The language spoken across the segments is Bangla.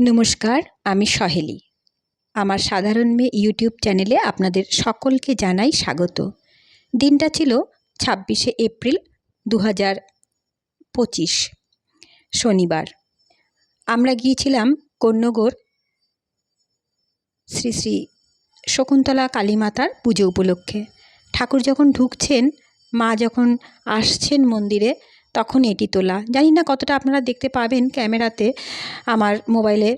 নমস্কার, আমি সহেলি। আমার সাধারণ মেয়ে ইউটিউব চ্যানেলে আপনাদের সকলকে জানাই স্বাগত। দিনটা ছিল ছাব্বিশে এপ্রিল দু পঁচিশ, শনিবার। আমরা গিয়েছিলাম কন্যগর শ্রী শ্রী শকুন্তলা কালীমাতার পুজো উপলক্ষে। ঠাকুর যখন ঢুকছেন, মা যখন আসছেন মন্দিরে তখন এটি তোলা। জানি না কতটা আপনারা দেখতে পাবেন ক্যামেরাতে আমার মোবাইলের।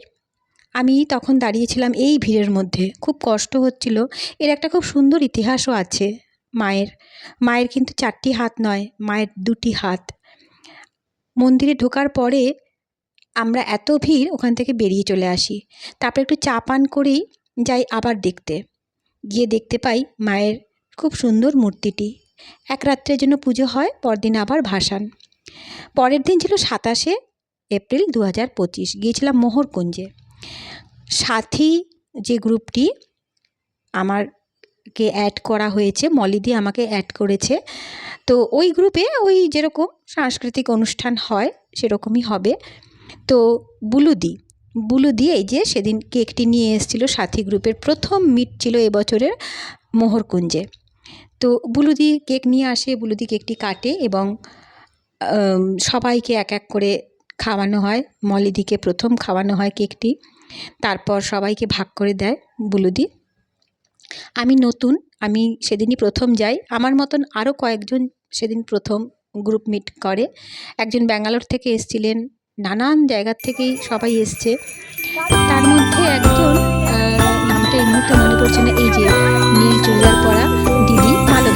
আমি তখন দাঁড়িয়েছিলাম এই ভিড়ের মধ্যে। খুব কষ্ট হচ্ছিল। এর একটা খুব সুন্দর ইতিহাসও আছে মায়ের। মায়ের কিন্তু চারটি হাত নয়, মায়ের দুটি হাত। মন্দিরে ঢোকার পরে আমরা এত ভিড় ওখান থেকে বেরিয়ে চলে আসি। তারপর একটু চা পান করেই যাই আবার দেখতে। গিয়ে দেখতে পাই মায়ের খুব সুন্দর মূর্তিটি। এক রাত্রের জন্য পুজো হয়, পরদিন আবার ভাসান। পরের দিন ছিল সাতাশে এপ্রিল দু হাজার পঁচিশ, গিয়েছিলাম মোহরকুঞ্জে। সাথী যে গ্রুপটি আমারকে অ্যাড করা হয়েছে মলিদি আমাকে অ্যাড করেছে, তো ওই গ্রুপে ওই যেরকম সাংস্কৃতিক অনুষ্ঠান হয়, সেরকমই হবে। তো বুলুদি বুলুদি এই যে সেদিন কেকটি নিয়ে এসেছিল সাথী গ্রুপের প্রথম মিট ছিল এবছরের মোহরকুঞ্জে। তো বুলুদি কেক নিয়ে আসে, বুলুদি কেকটি কাটে এবং সবাইকে এক এক করে খাওয়ানো হয়। মলিদিকে প্রথম খাওয়ানো হয় কেকটি, তারপর সবাইকে ভাগ করে দেয় বুলুদি। আমি নতুন, আমি সেদিনই প্রথম যাই। আমার মতন আরও কয়েকজন সেদিন প্রথম গ্রুপ মিট করে। একজন ব্যাঙ্গালোর থেকে এসছিলেন, নানান জায়গার থেকেই সবাই এসছে। তার মধ্যে একজন নামটা এই মুহূর্তে মনে পড়ছে না, এই যে নীল চুড়িদার পরা।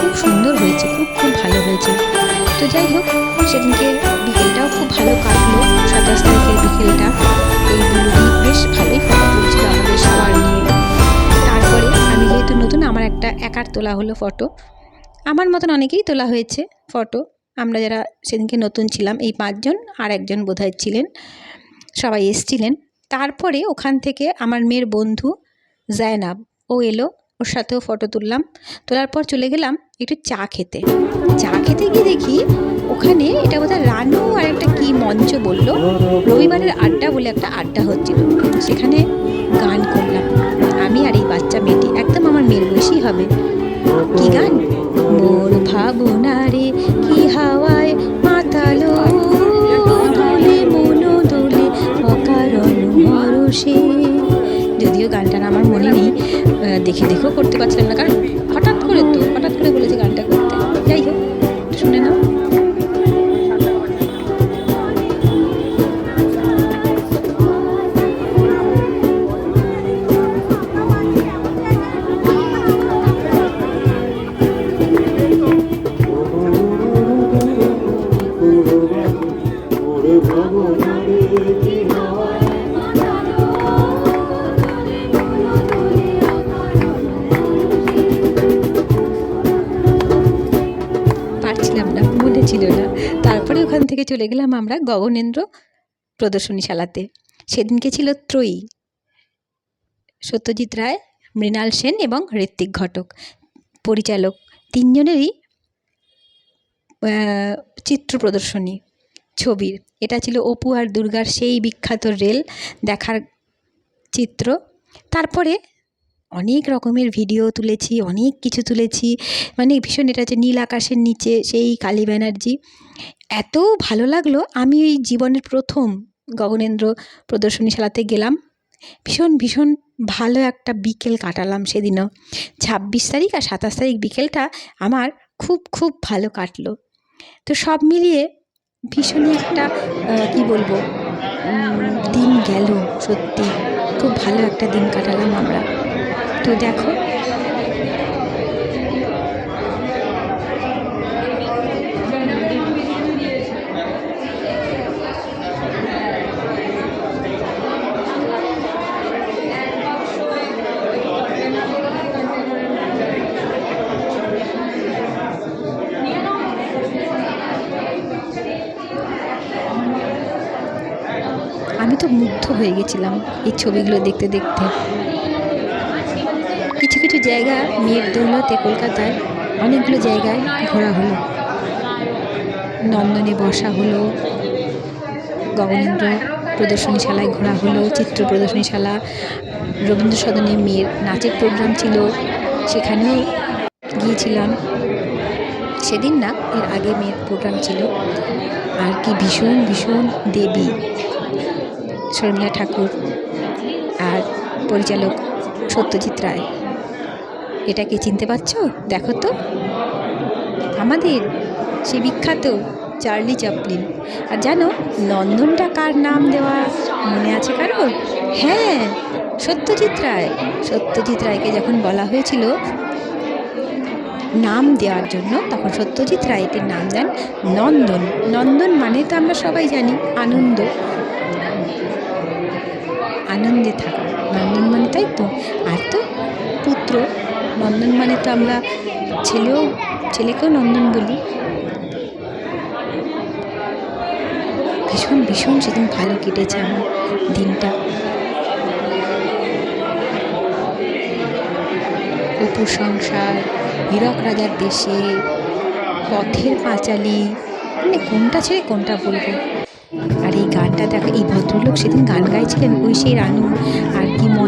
খুব সুন্দর হয়েছে, খুব খুব ভালো হয়েছে। তো যাই হোক, সেদিনকে বিকেলটাও খুব ভালো কাটলো, সাতাশ তারিখের বিকেলটা। এই বুলুদি বেশ ভালোই ফটো তুলছিল আমাদের সবার নিয়ে। তারপরে আমি যেহেতু নতুন, আমার একটা একার তোলা হলো ফটো। আমার মতন অনেকেই তোলা হয়েছে ফটো। আমরা যারা সেদিনকে নতুন ছিলাম, এই পাঁচজন আর একজন বোধহয় ছিলেন, সবাই এসছিলেন। তারপরে ওখান থেকে আমার মেয়ের বন্ধু জায়নাব, ও এলো, ওর সাথেও ফটো তুললাম। তোলার পর চলে গেলাম একটু চা খেতে। চা খেতে গিয়ে দেখি ওখানে এটা বোধহয় রানু আর একটা কি মঞ্চ বলল। রবিবারের আড্ডা বলে একটা আড্ডা হচ্ছিল। সেখানে গান করলাম। আমি আর এই বাচ্চা মেয়েটি, একদম আমার মেয়ের বয়সী হবে। কি গান? মোর ভাবনা রে, কি হাওয়ায় মাতালো মনো যদিও গানটার আমার মনে নেই দেখে দেখেও করতে পারছিলাম না, কারণ ছিল না। তারপরে ওখান থেকে চলে গেলাম আমরা গগনেন্দ্র প্রদর্শনীশালাতে। সেদিনকে ছিল ত্রয়ী, সত্যজিৎ রায়, মৃণাল সেন এবং ঋত্বিক ঘটক। পরিচালক তিনজনেরই চিত্র প্রদর্শনী ছবির। এটা ছিল অপু আর দুর্গার সেই বিখ্যাত রেল দেখার চিত্র। তারপরে অনেক রকমের ভিডিও তুলেছি, অনেক কিছু তুলেছি। মানে ভীষণ এটা হচ্ছে নীল আকাশের নিচে, সেই কালী ব্যানার্জি। এত ভালো লাগল, আমি ওই জীবনের প্রথম গগনেন্দ্র প্রদর্শনীশালাতে গেলাম। ভীষণ ভীষণ ভালো একটা বিকেল কাটালাম সেদিনও। ছাব্বিশ তারিখ আর সাতাশ তারিখ বিকেলটা আমার খুব খুব ভালো কাটলো। তো সব মিলিয়ে ভীষণই একটা কি বলব দিন গেল সত্যি। খুব ভালো একটা দিন কাটালাম আমরা। তো দেখো। আমি তো মুগ্ধ হয়ে গেছিলাম এই ছবিগুলো দেখতে দেখতে। কিছু জায়গা মেয়ের দৌলতে কলকাতায় অনেকগুলো জায়গায় ঘোরা হলো। নন্দনে বসা হলো, গগনেন্দ্র প্রদর্শনীশালায় ঘোরা হলো, চিত্র প্রদর্শনীশালা রবীন্দ্র সদনে মেয়ের নাচের প্রোগ্রাম ছিল, সেখানেও গিয়েছিলাম। সেদিন না, এর আগে মেয়ের প্রোগ্রাম ছিল। আর কি ভীষণ ভীষণ দেবী শর্মিলা ঠাকুর আর পরিচালক সত্যজিৎ রায়। এটাকে চিনতে পারছ? দেখো তো। আমাদের সে বিখ্যাত চার্লি চাপলিন আর জানো, নন্দনটা কার নাম দেওয়া মনে আছে কারও হ্যাঁ সত্যজিৎ রায়। সত্যজিৎ রায়কে যখন বলা হয়েছিল নাম দেওয়ার জন্য, তখন সত্যজিৎ রায় এটির নাম দেন নন্দন। নন্দন মানে তো আমরা সবাই জানি, আনন্দ। আনন্দে থাকা। নন্দন মানে তাই তো। আর তো পুত্র। নন্দন মানে তো আমরা ছেলেও, ছেলেকেও নন্দন বলি। ভীষণ ভীষণ সেদিন ভালো কেটেছে আমার দিনটা। অপুর সংসার, হীরক রাজার দেশে, পথের পাঁচালী মানে কোনটা ছেড়ে কোনটা বলব? আর এই গানটা দেখো, এই ভদ্রলোক সেদিন গান গাইছিলেন ওই সেই রানু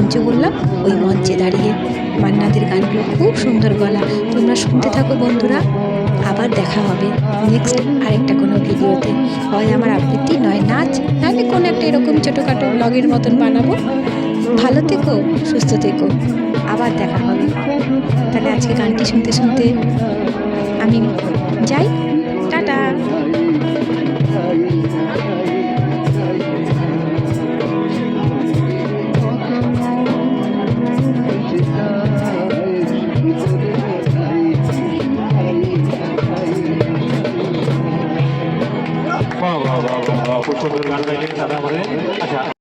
মঞ্চে বললাম, ওই মঞ্চে দাঁড়িয়ে মান্নাদের গানগুলো খুব সুন্দর গলা। তোমরা শুনতে থাকো বন্ধুরা, আবার দেখা হবে নেক্সট আরেকটা কোনো ভিডিওতে। হয় আমার আবৃত্তি, নয় নাচ নাহলে কোনো একটা এরকম ছোটোখাটো ব্লগের মতন বানাবো। ভালো থেকো, সুস্থ থেকো, আবার দেখা হবে। তাহলে আজকে গানটি শুনতে শুনতে আমি যাই। টাটা।